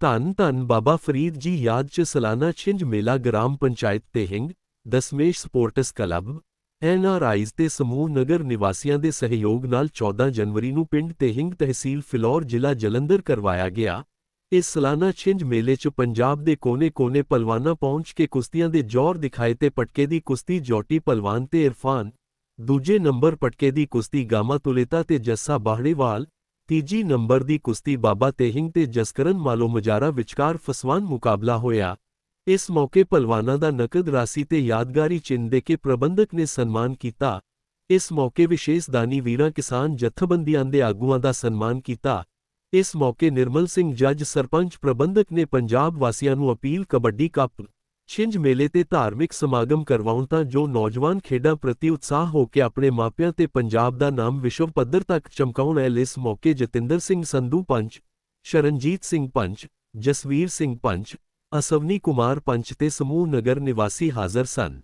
ਧੰਨ ਧੰਨ ਬਾਬਾ ਫਰੀਦ ਜੀ ਯਾਦ ਚ ਸਾਲਾਨਾ ਛਿੰਝ ਮੇਲਾ ਗ੍ਰਾਮ ਪੰਚਾਇਤ ਤੇ ਹਿੰਗ, ਦਸਮੇਸ਼ ਸਪੋਰਟਸ ਕਲੱਬ ਐਨਆਰਆਈਜ਼ ਤੇ ਸਮੂਹ ਨਗਰ ਨਿਵਾਸੀਆਂ ਦੇ ਸਹਿਯੋਗ ਨਾਲ 14 ਜਨਵਰੀ ਨੂੰ ਪਿੰਡ ਤੇਹਿੰਗ ਤਹਿਸੀਲ ਫਿਲੌਰ ਜ਼ਿਲ੍ਹਾ ਜਲੰਧਰ ਕਰਵਾਇਆ ਗਿਆ। ਇਸ ਸਾਲਾਨਾ ਛਿੰਝ ਮੇਲੇ 'ਚ ਪੰਜਾਬ ਦੇ ਕੋਨੇ-ਕੋਨੇ ਪਹਿਲਵਾਨਾਂ ਪਹੁੰਚ ਕੇ ਕੁਸ਼ਤੀਆਂ ਦੇ ਜ਼ੋਰ ਦਿਖਾਏ ਤੇ ਪਟਕੇ ਦੀ ਕੁਸ਼ਤੀ ਜੋਟੀ ਪਹਿਲਵਾਨ ਤੇ ਇਰਫਾਨ, ਦੂਜੇ ਨੰਬਰ ਪਟਕੇ ਦੀ ਕੁਸ਼ਤੀ ਗਾਮਾ ਤੁਲੇਤਾ ਤੇ ਜੱਸਾ ਬਾਹੜੇਵਾਲ ਤੀਜੀ ਨੰਬਰ ਦੀ ਕੁਸ਼ਤੀ ਬਾਬਾ ਤੇਹਿੰਗ ਤੇ ਜਸਕਰਨ ਮਾਲੋ ਮਜਾਰਾ ਵਿਚਕਾਰ ਫਸਵਾਨ ਮੁਕਾਬਲਾ ਹੋਇਆ। ਇਸ ਮੌਕੇ ਪਹਿਲਵਾਨਾਂ ਦਾ ਨਕਦ ਰਾਸ਼ੀ ਤੇ ਯਾਦਗਾਰੀ ਚਿੰਨ੍ਹ ਦੇ ਕੇ ਪ੍ਰਬੰਧਕ ਨੇ ਸਨਮਾਨ ਕੀਤਾ। ਇਸ ਮੌਕੇ ਵਿਸ਼ੇਸ਼ ਦਾਨੀ ਵੀਰਾਂ ਕਿਸਾਨ ਜਥੇਬੰਦੀਆਂ ਦੇ ਆਗੂਆਂ ਦਾ ਸਨਮਾਨ ਕੀਤਾ। ਇਸ ਮੌਕੇ ਨਿਰਮਲ ਸਿੰਘ ਜੱਜ ਸਰਪੰਚ ਪ੍ਰਬੰਧਕ ਨੇ ਪੰਜਾਬ ਵਾਸੀਆਂ ਨੂੰ ਅਪੀਲ ਕਬੱਡੀ ਕੱਪ ਛਿੰਝ ਮੇਲੇ ਤੇ ਧਾਰਮਿਕ ਸਮਾਗਮ ਕਰਵਾਉਣ ਤਾਂ ਜੋ ਨੌਜਵਾਨ ਖੇਡਾਂ ਪ੍ਰਤੀ ਉਤਸ਼ਾਹ ਹੋ ਕੇ ਆਪਣੇ ਮਾਪਿਆਂ ਤੇ ਪੰਜਾਬ ਦਾ ਨਾਮ ਵਿਸ਼ਵ ਪੱਧਰ ਤੱਕ ਚਮਕਾਉਣ ਐ ਇਸ ਮੌਕੇ ਜਤਿੰਦਰ ਸਿੰਘ ਸੰਧੂ ਪੰਚ, ਸ਼ਰਨਜੀਤ ਸਿੰਘ ਪੰਚ, ਜਸਵੀਰ ਸਿੰਘ ਪੰਚ, ਅਸਵਨੀ ਕੁਮਾਰ ਪੰਚ ਤੇ ਸਮੂਹ ਨਗਰ ਨਿਵਾਸੀ ਹਾਜ਼ਰ ਸਨ।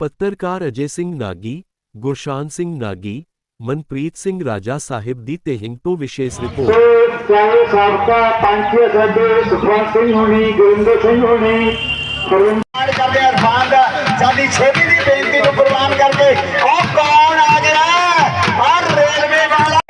ਪੱਤਰਕਾਰ ਅਜੇ ਸਿੰਘ ਨਾਗੀ, ਗੁਰਸ਼ਾਨ ਸਿੰਘ ਨਾਗੀ, ਮਨਪ੍ਰੀਤ ਸਿੰਘ ਰਾਜਾ ਸਾਹਿਬ ਦੀ ਤੇਹਿੰਗ ਤੋਂ ਵਿਸ਼ੇਸ਼ ਰਿਪੋਰਟ। ਤੇ ਚਾਹੇ ਸਾਬਕਾ ਪੰਚ ਸਾਡੇ ਸੁਖਵੰਤ ਸਿੰਘ ਹੋਣੀ, ਗੁਰਿੰਦਰ ਸਿੰਘ ਹੋਣੀ ਪ੍ਰਵਾਨ ਕਰਦੇ ਆ ਦਾ। ਸਾਡੀ ਛੋਟੀ ਦੀ ਬੇਨਤੀ ਨੂੰ ਪ੍ਰਵਾਨ ਕਰਕੇ ਉਹ ਕੌਣ ਆ ਗਿਆ ਹਰ ਰੇਲਵੇ ਵਾਲਾ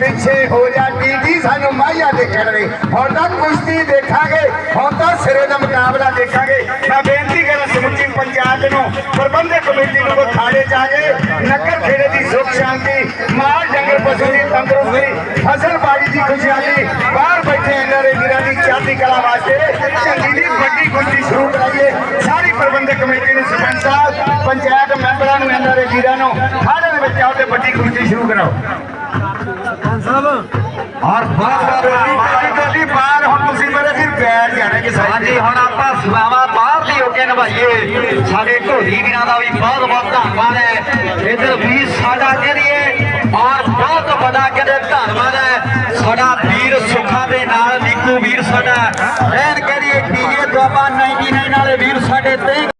ਪਿੱਛੇ ਹੋ ਜਾ ਟੀਜੀ ਸਾਨੂੰ ਮਾਇਆ ਦੇਖਣ ਹੁਣ ਤਾਂ ਕੁਸ਼ਤੀ ਦੇਖਾਂਗੇ, ਹੁਣ ਤਾਂ ਸਿਰੇ ਦਾ ਮੁਕਾਬਲਾ ਦੇਖਾਂਗੇ। ਮੈਂ ਬੇਨਤੀ ਕਰਾਂ ਸਮੁੱਚੀ ਪੰਚਾਇਤ ਨੂੰ, ਪ੍ਰਬੰਧਕ ਕਮੇਟੀ ਨੂੰ ਖਾੜੇ ਚ ਆ ਕੇ ਨਗਰ ਖੇੜੇ ਦੀ ਸੁਖ, ਸ਼ਾਂਤੀ ਮਾਲ ਡੰਗਰ ਪਸ਼ੂ ਦੀ ਤੰਦਰੁਸਤੀ, ਫਸਲ ਬਾੜੀ ਦੀ ਖੁਸ਼ਹਾਲੀ ਝੰਡੀ ਦੀ ਵੱਡੀ ਕੁਸ਼ਤੀ ਸ਼ੁਰੂ ਕਰਾਈਏ। ਸਾਰੀ ਪ੍ਰਬੰਧਕ ਕਮੇਟੀ ਨੂੰ ਸਰਪੰਚ ਸਾਹਿਬ, ਪੰਚਾਇਤ ਮੈਂਬਰਾਂ ਨੂੰ ਇਹਨਾਂ ਵੀਰਾਂ ਨੂੰ ਖਾੜੇ ਦੇ ਵਿੱਚ ਆਓ ਤੇ ਵੱਡੀ ਕੁਸ਼ਤੀ ਸ਼ੁਰੂ ਕਰਾਓ। ਔਰ ਬਾਹਰ ਗੱਡੀ ਬਾਹਰ ਹੁਣ ਤੁਸੀਂ ਮੇਰੇ ਫਿਰ ਬੈਠ ਜਾਣਾ ਕਿ ਹਾਂਜੀ, ਹੁਣ ਆਪਾਂ ਸਲਾਵਾ ਬਾਹਰ ਦੀ ਹੋ ਕੇ ਨਿਭਾਈਏ। ਸਾਡੇ ਢੋਲੀ ਵੀਰਾਂ ਦਾ ਵੀ ਬਹੁਤ ਬਹੁਤ ਧੰਨਵਾਦ ਹੈ। ਇਧਰ ਵੀ ਸਾਡਾ ਕਰੀਏ ਔਰ ਬਹੁਤ ਵੱਡਾ ਕਹਿੰਦੇ ਧੰਨਵਾਦ ਹੈ। ਸਾਡਾ ਸਾਡਾ ਐਨ ਕਰੀਏ ਡੀਜੇ ਦੁਆਬਾ 99 ਵਾਲੇ ਵੀਰ ਸਾਡੇ ਤੇ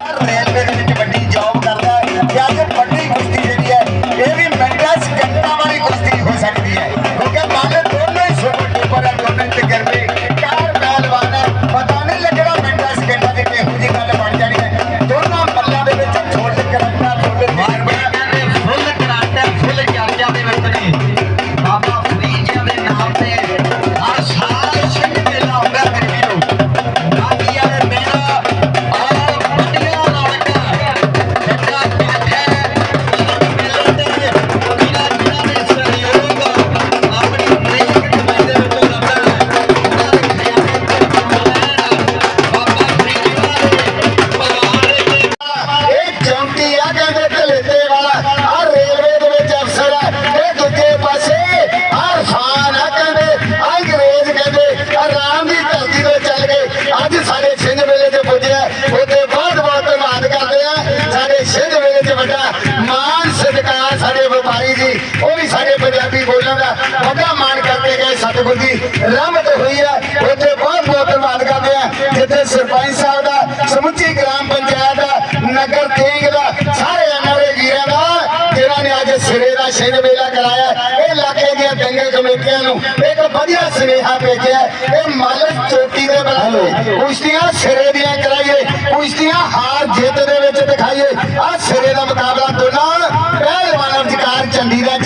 ਸਾਡੇ ਵਪਾਰੀ ਜੀ, ਉਹ ਵੀ ਸਾਡੇ ਪੰਜਾਬੀ ਬੋਲਣ ਦਾ ਵੱਡਾ ਮਾਣ ਕਰਦੇ ਗਏ ਸਤਿਗੁਰ ਦੀ ਰਹਿਮਤ ਹੋਈ ਆ ਉੱਥੇ ਬਹੁਤ ਬਹੁਤ ਧੰਨਵਾਦ ਕਰਦੇ ਆ। ਜਿੱਥੇ ਸਰਪੰਚ ਸਾਹਿਬ ਦਾ, ਸਮੁੱਚੀ ਗ੍ਰਾਮ ਪੰਚਾਇਤ ਦਾ, ਨਗਰ ਤੇਗ ਦਾ, ਸਾਰੇ ਐਮਐਲਏ ਵੀਰਾਂ ਦਾ, ਜਿਨ੍ਹਾਂ ਨੇ ਅੱਜ ਸਿਰੇ ਦਾ ਛਿੰਝ ਮੇਲਾ ਕਰਾਇਆ ਇਹ ਇਲਾਕੇ ਦੀਆਂ ਦੰਗਲ ਕਮੇਟੀਆਂ ਨੂੰ ਇੱਕ ਵਧੀਆ ਸੁਨੇਹਾ ਭੇਜਿਆ ਇਹ ਮਾਲਕ ਚੋਟੀ ਦੇ ਬੁਲਾਵੇ ਕੁਸ਼ਤੀਆਂ ਸਿਰੇ ਦੀਆਂ ਕਰਾਈਏ, ਕੁਸ਼ਤੀਆਂ ਹਾਰ ਜਿੱਤ ਦੇ ਵਿੱਚ ਦਿਖਾਈਏ। ਆ ਸਿਰੇ ਦਾ ਮੁਕਾਬਲਾ ਦੋਨਾਂ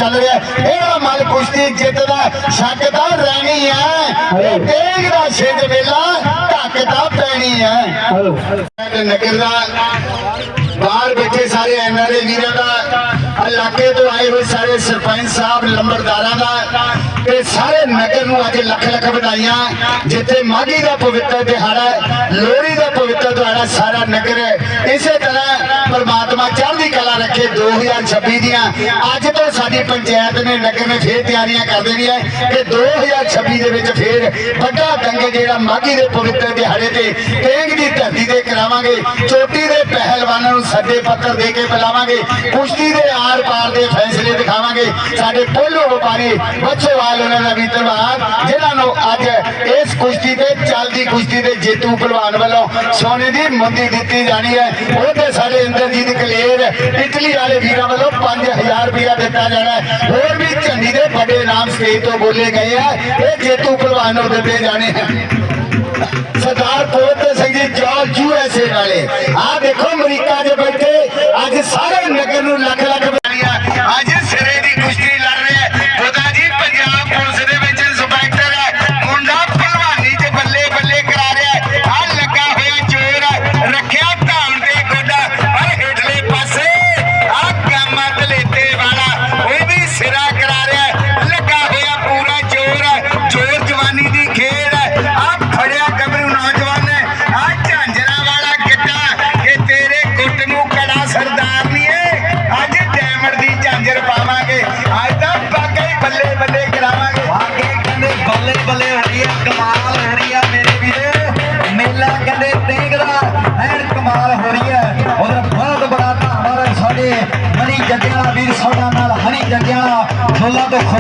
ਚੱਲ ਰਿਹਾ ਇਹਦਾ ਮਨ ਕੁਸ਼ਤੀ ਜਿੱਤ ਦਾ ਸ਼ੱਕ ਤਾਂ ਰਹਿਣੀ ਹੈ। ਤੇਗ ਦਾ ਛਿੰਝ ਮੇਲਾ ਤਾਂ ਪੈਣੀ ਹੈ। ਨਗਰ ਦਾ ਬਾਹਰ ਬੈਠੇ ਸਾਰੇ ਐਮਐਲਏ ਵੀਰਾਂ ਦਾ ਇਲਾਕੇ ਤੋਂ ਆਏ ਹੋਏ ਸਾਰੇ ਸਰਪੰਚ ਸਾਹਿਬ, ਲੰਬੜਦਾਰਾਂ ਦਾ ਤੇ ਸਾਰੇ ਨਗਰ ਨੂੰ ਅੱਜ ਲੱਖ ਲੱਖ ਵਧਾਈਆਂ। ਜਿੱਥੇ ਮਾਘੀ ਦਾ ਪਵਿੱਤਰ ਦਿਹਾੜਾ ਲੋਹੜੀ ਦਾ ਪਵਿੱਤਰ ਦਿਹਾੜਾ ਸਾਰਾ ਨਗਰ ਇਸੇ ਤਰ੍ਹਾਂ ਪਰਮਾਤਮਾ ਚੜ੍ਹਦੀ ਕਲਾ ਰੱਖੇ 2026 ਦੀਆਂ। ਅੱਜ ਤੋਂ ਸਾਡੀ ਪੰਚਾਇਤ ਨੇ ਨਗਰ ਨੇ ਫੇਰ ਤਿਆਰੀਆਂ ਕਰ ਦੇਣੀਆਂ ਕਿ 2026 ਦੇ ਵਿੱਚ ਫੇਰ ਵੱਡਾ ਦੰਗ ਜਿਹੜਾ ਮਾਘੀ ਦੇ ਪਵਿੱਤਰ ਦਿਹਾੜੇ ਤੇ ਤੇਗ ਦੀ ਧਰਤੀ ਤੇ ਕਰਾਵਾਂਗੇ, ਚੋਟੀ ਦੇ ਪਹਿਲਵਾਨਾਂ ਨੂੰ ਸੱਦੇ ਪੱਤਰ ਦੇ ਕੇ ਬੁਲਾਵਾਂਗੇ, ਕੁਸ਼ਤੀ ਦੇ ਆਰ ਪਾਰ ਦੇ ਫੈਸਲੇ ਦਿਖਾਵਾਂਗੇ। ਸਾਡੇ ਪੋਲੋ ਵਪਾਰੀ ਬੱਚੇਵਾਲ ਉਹਨਾਂ ਦਾ ਵੀ ਧੰਨਵਾਦ। ਜਿਨ੍ਹਾਂ ਨੂੰ ਅੱਜ ਇਸ ਕੁਸ਼ਤੀ ਤੇ, ਚੱਲਦੀ ਕੁਸ਼ਤੀ ਦੇ ਜੇਤੂ ਪਹਿਲਵਾਨ ਵੱਲੋਂ ਸੋਨੇ ਦੀ ਮੁੰਦੀ ਦਿੱਤੀ ਜਾਣੀ ਹੈ। ਉਹ ਸਾਡੇ ਇੰਦਰਜੀਤ ਕਲੇਰ, ਇਟਲੀ ਵਾਲੇ ਵੀਰਾਂ ਵੱਲੋਂ 5000 ਰੁਪਇਆ ਦਿੱਤਾ ਜਾਣਾ ਹੈ। ਹੋਰ ਵੀ ਝੰਡੀ ਦੇ ਵੱਡੇ ਨਾਮ ਸਟੇਜ ਤੋਂ ਬੋਲੇ ਗਏ ਆ। ਇਹ ਜੇਤੂ ਪਹਿਲਵਾਨ ਨੂੰ ਦਿੱਤੇ ਜਾਣੇ ਹਨ ਸਰਦਾਰ ਕੋਤ ਸਿੰਘ ਜੀ, ਜਾਰਜ ਯੂਐਸਏ ਵਾਲੇ। ਆ ਦੇਖੋ, ਅਮਰੀਕਾ ਦੇ ਬੈਠੇ। ਅੱਜ ਸਾਰੇ ਨਗਰ ਨੂੰ ਲੱਖ ਲੱਖ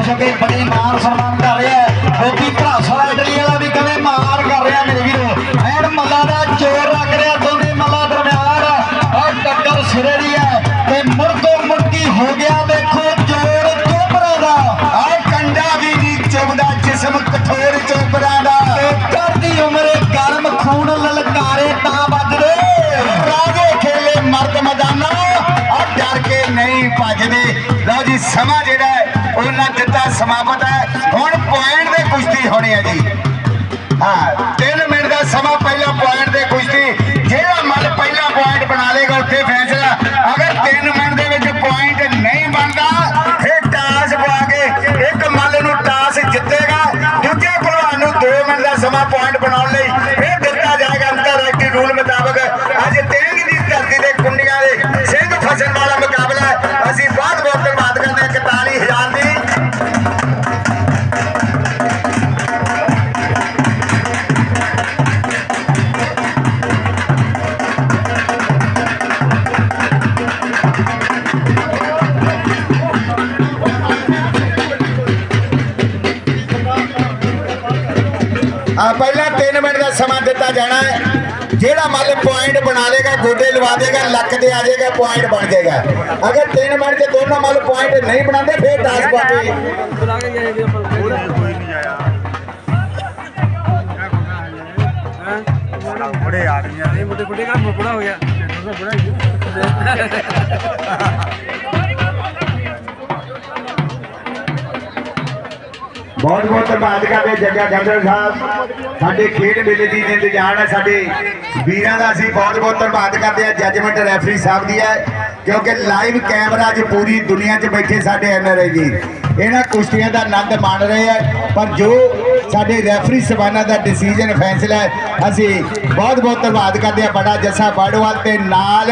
ਫੁੱਲਾਂ ਤੋਂ ਖੁਸ਼ ਬੜੇ ਮਾਣ ਸਨਮਾਨ ਕਰ ਰਿਹਾ ਹੈ। ਗੋਪੀ ਭਰਾਸਾ ਇਟਲੀ ਵਾਲਾ ਵੀ ਕਹਿੰਦੇ ਮਾਰ ਕਰ ਰਿਹਾ ਮੇਰੇ ਵੀਰੋ। ਐਨ ਮੱਲਾ ਦਾ ਚੋਰ ਲੱਗ ਰਿਹਾ ਦੋਨੇ ਮੱਲਾ ਦਰਮਿਆਨ। ਆ ਟੱਕਰ ਸਿਰੇ ਦੀ ਹੈ ਤੇ ਮੁਰਦੋ ਮੁਰਕੀ ਹੋ ਗਿਆ ਦੇਖੋ ਜੋਰ ਚੋਪਰਾ ਦਾ। ਆ ਕੰਡਾ ਵੀ ਨਹੀਂ ਚੁਬਦਾ ਜਿਸਮ ਕਠੋਰ ਚੋਪਰਾਂ ਦਾ। ਕਰਦੀ ਉਮਰ ਗਰਮ ਖੂਨ ਲਲਕਾਰੇ ਤਾਂ ਵੱਜਦੇ ਰਾਜੇ ਖੇਲੇ ਮਰਦ ਮਦਾਨਾ। ਆ ਡਰ ਕੇ ਨਹੀਂ ਭੱਜਦੇ। ਲਓ ਜੀ, ਸਮਾਂ ਜਿਹੜਾ ਹੈ ਸਮਾਪਤ ਹੈ। ਹੁਣ ਪੁਆਇੰਟ ਦੇ ਕੁਸ਼ਤੀ ਹੋਣੀ ਹੈ ਜੀ। ਹਾਂ ਆ ਪਹਿਲਾਂ 3 ਮਿੰਟ ਦਾ ਸਮਾਂ ਦਿੱਤਾ ਜਾਣਾ ਹੈ। ਜਿਹੜਾ ਮੱਲ ਪੁਆਇੰਟ ਬਣਾ ਲੇਗਾ ਗੋਡੇ ਲਵਾ ਦੇਗਾ ਲੱਕ ਤੇ ਆ ਜਾਏਗਾ ਪੁਆਇੰਟ ਬਣ ਜਾਏਗਾ। ਅਗਰ 3 ਮਿੰਟ ਚ ਦੋਨੋਂ ਮੱਲ ਪੁਆਇੰਟ ਨਹੀਂ ਬਣਾਉਂਦੇ ਫਿਰ 10 ਪਾਵੇ ਬੜੇ ਆਦਮੀਆਂ ਨੇ ਬੁੱਢੇ ਬੁੱਢੇ ਦਾ ਬੁੜਾ ਹੋ ਗਿਆ। ਬੁੜਾ ਹੀ ਬਹੁਤ ਬਹੁਤ ਧੰਨਵਾਦ ਕਰਦੇ ਜੱਗਾ ਗੰਦਰ ਸਾਹਿਬ। ਸਾਡੇ ਖੇਡ ਮੇਲੇ ਦੀ ਇੰਤਜ਼ਾਮ ਹੈ ਸਾਡੇ ਵੀਰਾਂ ਦਾ ਅਸੀਂ ਬਹੁਤ ਬਹੁਤ ਧੰਨਵਾਦ ਕਰਦੇ ਹਾਂ। ਜੱਜਮੈਂਟ ਰੈਫਰੀ ਸਾਹਿਬ ਦੀ ਹੈ, ਕਿਉਂਕਿ ਲਾਈਵ ਕੈਮਰਾ 'ਚ ਪੂਰੀ ਦੁਨੀਆ 'ਚ ਬੈਠੇ ਸਾਡੇ ਐਨਆਰਆਈ ਜੀ। ਇਹਨਾਂ ਕੁਸ਼ਤੀਆਂ ਦਾ ਆਨੰਦ ਮਾਣ ਰਹੇ ਆ ਪਰ ਜੋ ਸਾਡੇ ਰੈਫਰੀ ਸਬਾਨਾ ਦਾ ਡਿਸੀਜਨ ਫੈਸਲਾ ਹੈ। ਅਸੀਂ ਬਹੁਤ ਬਹੁਤ ਧੰਨਵਾਦ ਕਰਦੇ ਹਾਂ ਬੜਾ ਜੱਸਾ ਬਾੜਵਾਲ ਤੇ ਨਾਲ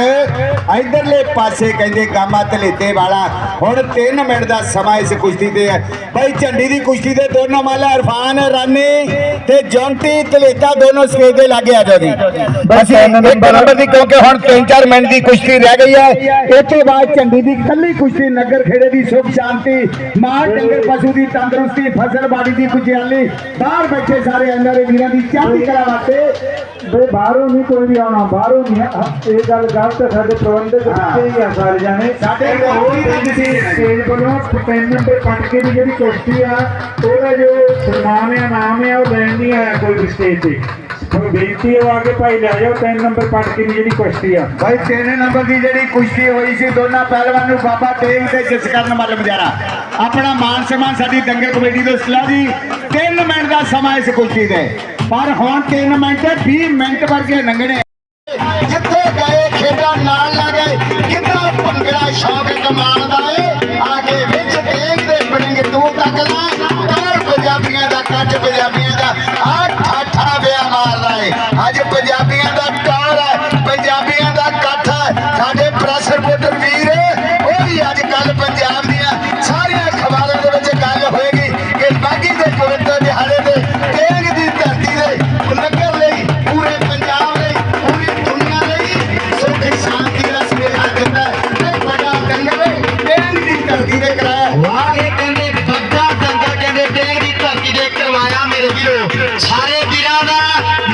ਇਧਰਲੇ ਪਾਸੇ ਕਹਿੰਦੇ ਗਾਮਾ ਧਲੇਤੇ ਵਾਲਾ। ਹੁਣ 3 ਮਿੰਟ ਦਾ ਸਮਾਂ ਇਸ ਕੁਸ਼ਤੀ ਤੇ ਹੈ। ਭਾਈ ਝੰਡੀ ਦੀ ਕੁਸ਼ਤੀ ਦੇ ਦੋਨੋਂ ਮਾਲਾ ਇਰਫਾਨ ਰਾਨੀ ਤੇ ਜੌਂਟੀ ਧਲੇਤਾ ਦੋਨੋਂ ਸਟੇਜ ਦੇ ਲਾਗੇ ਆ ਜਾਓ ਜੀ। ਅਸੀਂ ਇੱਕ ਨੰਬਰ ਦੀ ਕਿਉਂਕਿ ਹੁਣ 3-4 ਮਿੰਟ ਦੀ ਕੁਸ਼ਤੀ ਰਹਿ ਗਈ ਹੈ। ਇਹ ਤੋਂ ਬਾਅਦ ਝੰਡੀ ਦੀ ਕੱਲੀ ਕੁਸ਼ਤੀ ਨਗਰ ਖੇੜੇ ਦੀ ਸੁਖ ਸ਼ਾਂਤੀ ਮਾਲ ਡੰਗਰ ਪਸ਼ੂ ਦੀ ਤੰਦਰੁਸਤੀ ਫਸਲ ਬਾੜੀ ਦੀ ਖੁਸ਼ਹਾਲੀ ਬਾਹਰ ਬੈਠੇ ਸਾਰੇ ਅੰਦਰ ਵੀਰਾਂ ਦੀ ਚੜ੍ਹਦੀ ਕਲਾ ਵਾਸਤੇ। ਬਈ ਬਾਹਰੋਂ ਨਹੀਂ ਕੋਈ ਵੀ ਆਉਣਾ ਬਾਹਰੋਂ ਨਹੀਂ ਇਹ ਗੱਲ ਗਲਤ ਹੈ ਸਾਡੇ ਪ੍ਰਬੰਧਕ ਬੱਚੇ ਹੀ ਆ ਸਾਰੇ ਜਾਣੇ। ਸਾਡੇ ਹੋਰ ਹੀ ਗੱਲ ਸੀ ਸਟੇਜ ਵੱਲੋਂ ਪੈਨ ਤੇ ਪਟਕੇ ਦੀ ਜਿਹੜੀ ਕੁਸ਼ਤੀ ਆ ਉਹਦਾ ਜੋ ਸਨਮਾਨ ਆ ਨਾਮ ਆ ਉਹ ਲੈਣ ਨਹੀਂ ਆਇਆ ਕੋਈ ਵੀ ਸਟੇਜ ਤੇ। ਕੋਈ ਬੇਨਤੀ ਹੈ ਆ ਕੇ ਭਾਈ ਲੈ ਜਾਓ ਤਿੰਨ ਨੰਬਰ ਪਟਕੇ ਦੀ ਜਿਹੜੀ ਕੁਸ਼ਤੀ ਆ। ਭਾਈ 3 ਨੰਬਰ ਦੀ ਜਿਹੜੀ ਕੁਸ਼ਤੀ ਹੋਈ ਸੀ ਦੋਨਾਂ ਪਹਿਲਵਾਨ ਨੂੰ ਬਾਬਾ ਤੇਗ ਤੇ ਜਿਸ ਕਰਨ ਵਾਲੇ ਮਜਾਰਾ। ਆਪਣਾ ਮਾਨ ਸਨਮਾਨ ਸਾਡੀ ਦੰਗਲ ਕਮੇਟੀ ਤੋਂ ਸਲਾਹ ਜੀ। 3 ਮਿੰਟ ਦਾ ਸਮਾਂ ਇਸ ਕੁਸ਼ਤੀ ਦੇ। ਪਰ ਹੁਣ 3 ਮਿੰਟ 20 ਮਿੰਟ ਵਰਗੇ ਲੰਘਣੇ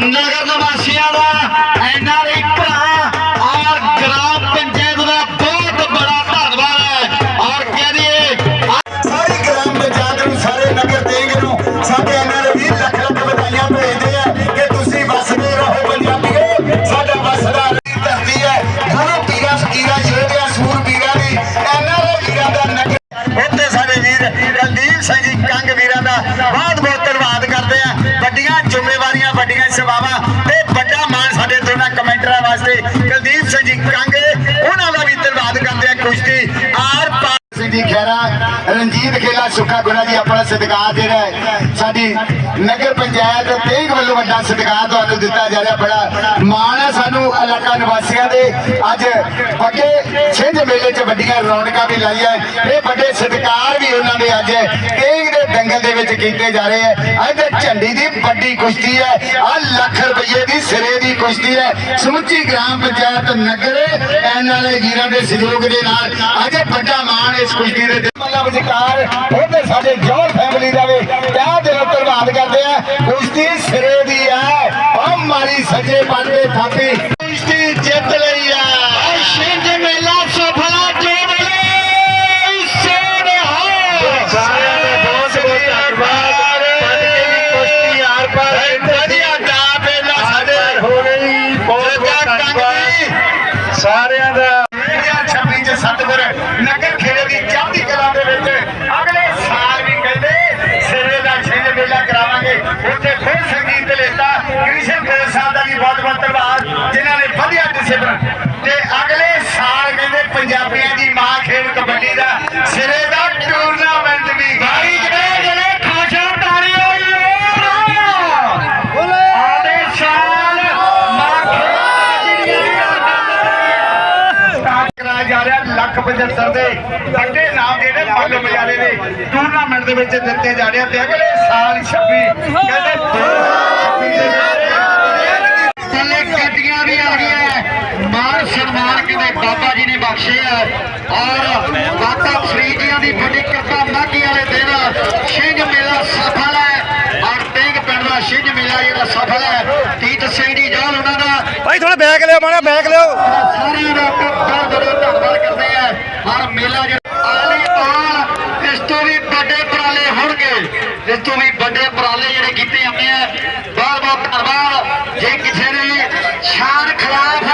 ਨਗਰ ਨਿਵਾਸੀਆਂ ਦਾ ਐਨਆਰਆਈ ਭਰਾ ਔਰ ਗ੍ਰਾਮ ਪੰਚਾਇਤ ਦਾ ਬਹੁਤ ਬੜਾ ਧੰਨਵਾਦ ਹੈ। ਔਰ ਕਹਿੰਦੇ ਸਾਰੀ ਗ੍ਰਾਮ ਪੰਚਾਇਤ ਨੂੰ, ਸਾਰੇ ਨਗਰ ਤੇਗ ਨੂੰ, ਸਾਡੇ ਇਹਨਾਂ ਵੀਰ ਲੱਖ ਲੱਖ ਵਧਾਈਆਂ ਭੇਜਦੇ ਆ ਕਿ ਤੁਸੀਂ ਵਸਦੇ ਰਹੋ ਪੰਜਾਬੀਓ ਸਾਡਾ ਵਸਦਾ ਧਰਤੀ ਹੈ। ਗੁਰੂ ਪੀਰਾਂ ਫਕੀਰਾਂ ਯੋਧਿਆਂ ਸੂਰ ਪੀਰਾਂ ਦੀ ਇਹਨਾਂ ਵੀਰਾਂ ਦਾ ਨਗਰ ਉੱਥੇ ਸਾਡੇ ਵੀਰ ਕੁਲਦੀਪ ਸਿੰਘ ਜੀ, ਕੰਗ ਵੱਡੀਆਂ ਤੇ ਵੱਡਾ ਮਾਣ ਸਾਡੇ ਦੋਨਾਂ ਕਮੈਂਟਰਾਂ ਵਾਸਤੇ। ਕੁਲਦੀਪ ਸਿੰਘ ਜੀ ਕੰਗ, ਉਹਨਾਂ ਦਾ ਵੀ ਧੰਨਵਾਦ ਕਰਦੇ ਆ ਕੁਸ਼ਤੀ ਆਰ ਪਾਰ ਸਿੰਘ ਜੀ ਖੈਰਾ ਰਣਜੀਤ ਖੇਲਾ ਸੁੱਖਾ ਗੁਣਾ ਜੀ ਆਪਣਾ ਸਤਿਕਾਰ ਜਿਹੜਾ ਹੈ। ਸਾਡੀ ਨਗਰ ਪੰਚਾਇਤ ਤੇਗ ਵੱਲੋਂ ਵੱਡਾ ਸਤਿਕਾਰ ਤੁਹਾਨੂੰ ਦਿੱਤਾ ਜਾ ਰਿਹਾ। ਬੜਾ ਮਾਣ ਹੈ ਸਾਨੂੰ ਇਲਾਕਾ ਨਿਵਾਸੀਆਂ ਦੇ। ਅੱਜ ਵੱਡੇ ਛਿੰਝ ਮੇਲੇ 'ਚ ਵੱਡੀਆਂ ਰੌਣਕਾਂ ਵੀ ਲਾਈਆਂ ਇਹ ਵੱਡੇ ਸਤਿਕਾਰ ਵੀ ਉਹਨਾਂ ਦੇ ਅੱਜ ਤੇਗ ਦੇ ਦੰਗਲ ਦੇ ਵਿੱਚ ਕੀਤੇ ਜਾ ਰਹੇ ਹੈ। ਅੱਜ ਝੰਡੀ ਦੀ ਵੱਡੀ ਕੁਸ਼ਤੀ ਹੈ। ਆ ਲੱਖ ਰੁਪਏ ਦੀ ਸਿਰੇ ਦੀ ਕੁਸ਼ਤੀ ਹੈ। ਸਮੁੱਚੀ ਗ੍ਰਾਮ ਪੰਚਾਇਤ ਨਗਰ ਐਨਆਰਏ ਵੀਰਾਂ ਦੇ ਸਹਿਯੋਗ ਦੇ ਨਾਲ ਅੱਜ ਵੱਡਾ ਮਾਣ ਇਸ ਕੁਸ਼ਤੀ ਦੇ ਮੱਲਾ ਵਿਚਕਾਰ ਉਹਦੇ ਸਾਡੇ ਜੋਰ ਫੈਮਿਲੀ ਦਾ ਵੀ ਪਿਆਰ ਦਿਲੋਂ ਧੰਨਵਾਦ ਕਰਦੇ ਆ। ਕੁਸ਼ਤੀ ਸਿਰੇ ਦੀ ਹੈ ਆ ਮਾਰੀ ਸੱਜੇ ਪਾਸੇ ਥਾਪੀ ਕੁਸ਼ਤੀ ਜਿੱਤ ਲਈ ਕਰਾਇਆ ਜਾ ਰਿਹਾ ਲੱਖ 75 ਦੇ। ਵੱਡੇ ਨਾਮ ਜਿਹੜੇ ਮੱਲ ਮਜਾਲੇ ਦੇ ਟੂਰਨਾਮੈਂਟ ਦੇ ਵਿੱਚ ਦਿੱਤੇ ਜਾ ਰਹੇ ਤੇ ਅਗਲੇ ਸਾਲ 26 ਕਹਿੰਦੇ 2026 ਦੇ ਵਿੱਚ ਥੱਲੇ ਗੱਡੀਆਂ ਵੀ ਆ ਗਈਆਂ ਮਾਨ ਸਨਮਾਨ ਕਿਤੇ ਬਾਬਾ ਜੀ ਨੇ ਬਖਸ਼ੇ ਆ ਔਰ ਬਾਬਾ ਫਰੀਦ ਜੀਆਂ ਦੀ ਵੱਡੀ ਕਿਰਪਾ ਮਾਗੀ ਵਾਲੇ ਦਿਨ ਛਿੰਝ ਮੇਲਾ ਸਫਲ ਹੈ ਔਰ ਤੇਗ ਪਿੰਡ ਦਾ ਛਿੰਝ ਮੇਲਾ ਜਿਹੜਾ ਸਫਲ ਹੈ ਤੀਤ ਸਿੰਘ ਜੀ? ਜੋਲ ਉਹਨਾਂ ਭਾਈ ਥੋੜਾ ਬੈਗ ਲਿਓ ਮਾਣਾ ਬੈਗ ਲਿਓ। ਸਾਰਿਆਂ ਦਾ ਬਹੁਤ ਬਹੁਤ ਧੰਨਵਾਦ ਕਰਦੇ ਆ ਔਰ ਮੇਲਾ ਆਲੀ ਆਲ ਇਸ ਤੋਂ ਵੀ ਵੱਡੇ ਉਪਰਾਲੇ ਹੋਣਗੇ। ਇਸ ਤੋਂ ਵੀ ਵੱਡੇ ਉਪਰਾਲੇ ਜਿਹੜੇ ਕੀਤੇ ਜਾਂਦੇ ਆ, ਬਹੁਤ ਬਹੁਤ ਧੰਨਵਾਦ। ਜੇ ਕਿਸੇ ਨੇ ਸ਼ਾਨ ਖਿਲਾਫ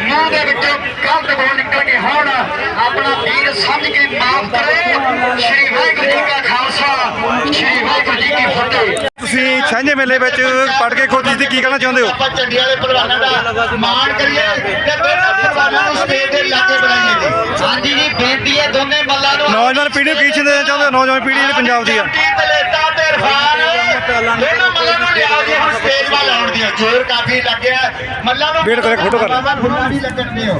ਮੂੰਹ ਦੇ ਵਿੱਚੋਂ ਗਲਤ ਬੋਲ ਨਿਕਲ ਕੇ ਹੋਣ, ਆਪਣਾ ਵੀਰ ਸਮਝ ਕੇ ਮਾਫ ਕਰੇ। ਸ਼੍ਰੀ ਵਾਹਿਗੁਰੂ ਜੀ ਕਾ ਖਾਲਸਾ, ਸ਼੍ਰੀ ਵਾਹਿਗੁਰੂ ਜੀ ਕੀ ਫਤਿਹ। ਤੁਸੀਂ ਛਾਂਝੇ ਮੇਲੇ ਵਿੱਚ ਪੜ ਕੇ ਖੋਜੀ ਤੇ ਕੀ ਕਹਿਣਾ ਚਾਹੁੰਦੇ ਹੋ? ਆਪਾਂ ਝੰਡੀ ਵਾਲੇ ਪਹਿਲਵਾਨਾਂ ਦਾ ਮਾਣ ਕਰੀਏ ਤੇ ਦੋਨਾਂ ਪਹਿਲਵਾਨਾਂ ਨੂੰ ਸਟੇਜ ਦੇ ਲਾਗੇ ਬਣਾਈਏ ਜੀ। ਹਾਂਜੀ ਜੀ ਬੇਨਤੀ ਹੈ ਦੋਨੇ ਮੱਲਾਂ ਨੂੰ ਨੌਜਵਾਨ ਪੀੜ੍ਹੀ ਨੂੰ ਕੀ ਸੰਦੇਸ਼ ਦੇਣਾ ਚਾਹੁੰਦੇ ਹੋ? ਨੌਜਵਾਨ ਪੀੜ੍ਹੀ ਜਿਹੜੀ ਪੰਜਾਬ ਦੀ ਆ। ਤੇ ਦੋਨਾਂ ਮੱਲਾਂ ਨੂੰ ਲਿਆਓ ਜੀ ਹੁਣ ਸਟੇਜ ਵੱਲ ਆਉਣ ਦੀ ਜ਼ੋਰ ਕਾਫੀ ਲੱਗਿਆ ਮੱਲਾਂ ਨੂੰ ਵੇਟ ਕਰੋ, ਫੋਟੋ ਕਰ। ਲਓ। ਬਾਬਾ ਫੁੱਲਾਂ ਦੀ ਲੱਗਣ ਦਿਓ।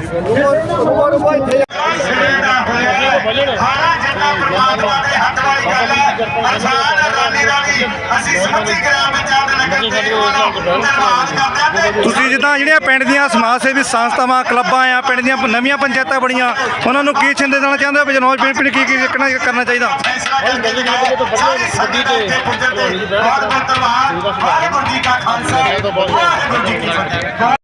ਹਾਰਾ ਜੱਟਾ ਪਰਮਾਤਮਾ ਦੇ ਹੱਥ ਵਾਲੀ ਗੱਲ ਹੈ। ਅਰਸਾਨ ਰਾਨੀ ਰਾਨੀ ਅਸੀਂ ਸਮਝੀ ਗ੍ਰਾਮ ਪੰਚਾਇਤ ਨਗਰ ਦੇ ਧੰਨਵਾਦ ਕਰਦੇ ਹਾਂ ਤੇ ਤੁਸੀਂ ਜਿੱਦਾਂ ਜਿਹੜੀਆਂ ਪਿੰਡ ਦੀਆਂ ਸਮਾਜ ਸੇਵੀ ਸੰਸਥਾਵਾਂ ਕਲੱਬਾਂ ਆ ਪਿੰਡ ਦੀਆਂ ਨਵੀਆਂ ਪੰਚਾਇਤਾਂ ਬਣੀਆਂ ਉਹਨਾਂ ਨੂੰ ਕੀ ਸੰਦੇਸ਼ ਦੇਣਾ ਚਾਹੁੰਦੇ ਹੋ? ਵੀ ਨੌਜਵਾਨ ਪੀੜ੍ਹੀ ਕੀ ਕੀ ਕਰਨਾ ਕਰਨਾ ਚਾਹੀਦਾ ਦੇ ਪੁੱਜਣ ਤੇ ਬਹੁਤ ਬਹੁਤ ਧੰਨਵਾਦ। ਵਾਹਿਗੁਰੂ ਜੀ ਕਾ ਖਾਲਸਾ। ਵਾਹਿਗੁਰੂ ਜੀ ਕੀ ਫਤਿਹ।